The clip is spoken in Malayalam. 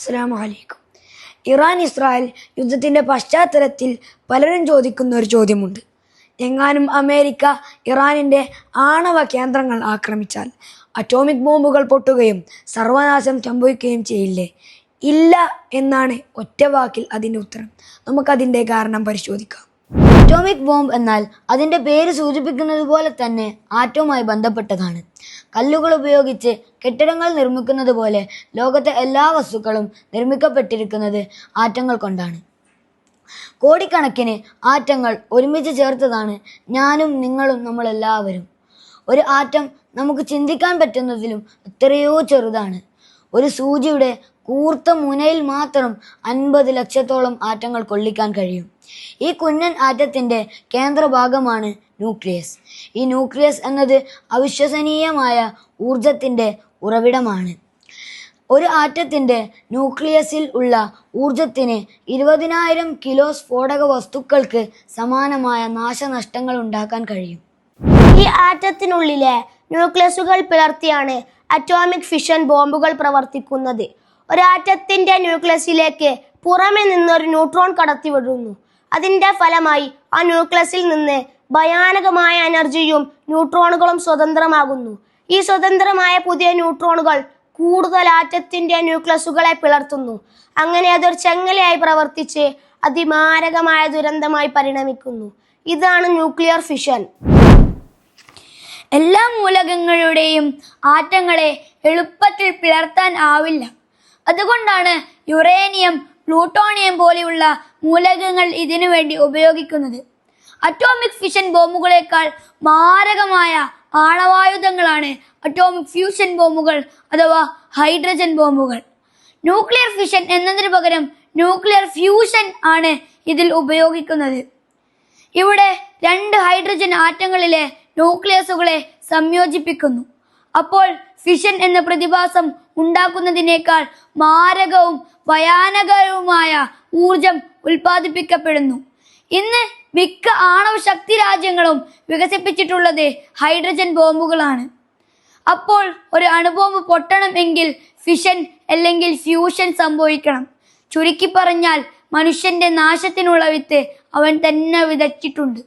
അസ്സലാമു വലൈക്കും ഇറാൻ ഇസ്രായേൽ യുദ്ധത്തിന്റെ പശ്ചാത്തലത്തിൽ പലരും ചോദിക്കുന്ന ഒരു ചോദ്യമുണ്ട്. എങ്ങാനും അമേരിക്ക ഇറാനിന്റെ ആണവ കേന്ദ്രങ്ങൾ ആക്രമിച്ചാൽ അറ്റോമിക് ബോംബുകൾ പൊട്ടുകയും സർവനാശം സംഭവിക്കുകയും ചെയ്യില്ലേ? ഇല്ല എന്നാണ് ഒറ്റ വാക്കിൽ അതിന്റെ ഉത്തരം. നമുക്കതിന്റെ കാരണം പരിശോധിക്കാം. അറ്റോമിക് ബോംബ് എന്നാൽ അതിന്റെ പേര് സൂചിപ്പിക്കുന്നത് പോലെ തന്നെ ആറ്റവുമായി ബന്ധപ്പെട്ടതാണ്. കല്ലുകൾ ഉപയോഗിച്ച് കെട്ടിടങ്ങൾ നിർമ്മിക്കുന്നത് പോലെ ലോകത്തെ എല്ലാ വസ്തുക്കളും നിർമ്മിക്കപ്പെട്ടിരിക്കുന്നത് ആറ്റങ്ങൾ കൊണ്ടാണ്. കോടിക്കണക്കിന് ആറ്റങ്ങൾ ഒരുമിച്ച് ചേർത്തതാണ് ഞാനും നിങ്ങളും നമ്മളെല്ലാവരും. ഒരു ആറ്റം നമുക്ക് ചിന്തിക്കാൻ പറ്റുന്നതിലും എത്രയോ ചെറുതാണ്. ഒരു സൂചിയുടെ കൂർത്ത മുനയിൽ മാത്രം അൻപത് ലക്ഷത്തോളം ആറ്റങ്ങൾ കൊള്ളിക്കാൻ കഴിയും. ഈ കുഞ്ഞൻ ആറ്റത്തിന്റെ കേന്ദ്രഭാഗമാണ് ന്യൂക്ലിയസ്. ഈ ന്യൂക്ലിയസ് എന്നത് അവിശ്വസനീയമായ ഊർജത്തിന്റെ ഉറവിടമാണ്. ഒരു ആറ്റത്തിന്റെ ന്യൂക്ലിയസിൽ ഉള്ള ഊർജത്തിന് ഇരുപതിനായിരം കിലോ സ്ഫോടക വസ്തുക്കൾക്ക് സമാനമായ നാശനഷ്ടങ്ങൾ ഉണ്ടാക്കാൻ കഴിയും. ഈ ആറ്റത്തിനുള്ളിലെ ന്യൂക്ലിയസുകൾ പിളർത്തിയാണ് അറ്റോമിക് ഫിഷൻ ബോംബുകൾ പ്രവർത്തിക്കുന്നത്. ഒരു ആറ്റത്തിന്റെ ന്യൂക്ലിയസിലേക്ക് പുറമെ നിന്നൊരു ന്യൂട്രോൺ കടത്തിവിടുന്നു. അതിന്റെ ഫലമായി ആ ന്യൂക്ലിയസിൽ നിന്ന് ഭയാനകമായ എനർജിയും ന്യൂട്രോണുകളും സ്വതന്ത്രമാകുന്നു. ഈ സ്വതന്ത്രമായ പുതിയ ന്യൂട്രോണുകൾ കൂടുതൽ ആറ്റത്തിന്റെ ന്യൂക്ലസുകളെ പിളർത്തുന്നു. അങ്ങനെ അതൊരു ചെങ്ങലയായി പ്രവർത്തിച്ച് അതിമാരകമായ ദുരന്തമായി പരിണമിക്കുന്നു. ഇതാണ് ന്യൂക്ലിയർ ഫിഷൻ എല്ലാ മൂലകങ്ങളുടെയും ആറ്റങ്ങളെ എളുപ്പത്തിൽ പിളർത്താൻ ആവില്ല. അതുകൊണ്ടാണ് യുറേനിയം പ്ലൂട്ടോണിയം പോലെയുള്ള മൂലകങ്ങൾ ഇതിനു വേണ്ടി ഉപയോഗിക്കുന്നത്. അറ്റോമിക് ഫിഷൻ ബോംബുകളേക്കാൾ മാരകമായ ആണവായുധങ്ങളാണ്. അറ്റോമിക് ഫ്യൂഷൻ ബോംബുകൾ അഥവാ ഹൈഡ്രജൻ ബോംബുകൾ ന്യൂക്ലിയർ ഫിഷൻ എന്നതിന് പകരം ന്യൂക്ലിയർ ഫ്യൂഷൻ ആണ് ഇതിൽ ഉപയോഗിക്കുന്നത്. ഇവിടെ രണ്ട് ഹൈഡ്രജൻ ആറ്റങ്ങളിലെ ന്യൂക്ലിയസുകളെ സംയോജിപ്പിക്കുന്നു. അപ്പോൾ ഫിഷൻ എന്ന പ്രതിഭാസം ഉണ്ടാക്കുന്നതിനേക്കാൾ മാരകവും ഭയാനകവുമായ ഊർജം ഉൽപ്പാദിപ്പിക്കപ്പെടുന്നു. ഇന്ന് മിക്ക ആണവ ശക്തി രാജ്യങ്ങളും വികസിപ്പിച്ചിട്ടുള്ളത് ഹൈഡ്രജൻ ബോംബുകളാണ്. അപ്പോൾ ഒരു അണുബോംബ് പൊട്ടണം എങ്കിൽ ഫിഷൻ അല്ലെങ്കിൽ ഫ്യൂഷൻ സംഭവിക്കണം. ചുരുക്കി പറഞ്ഞാൽ മനുഷ്യന്റെ നാശത്തിനുള്ള വിത്ത് അവൻ തന്നെ വിതച്ചിട്ടുണ്ട്.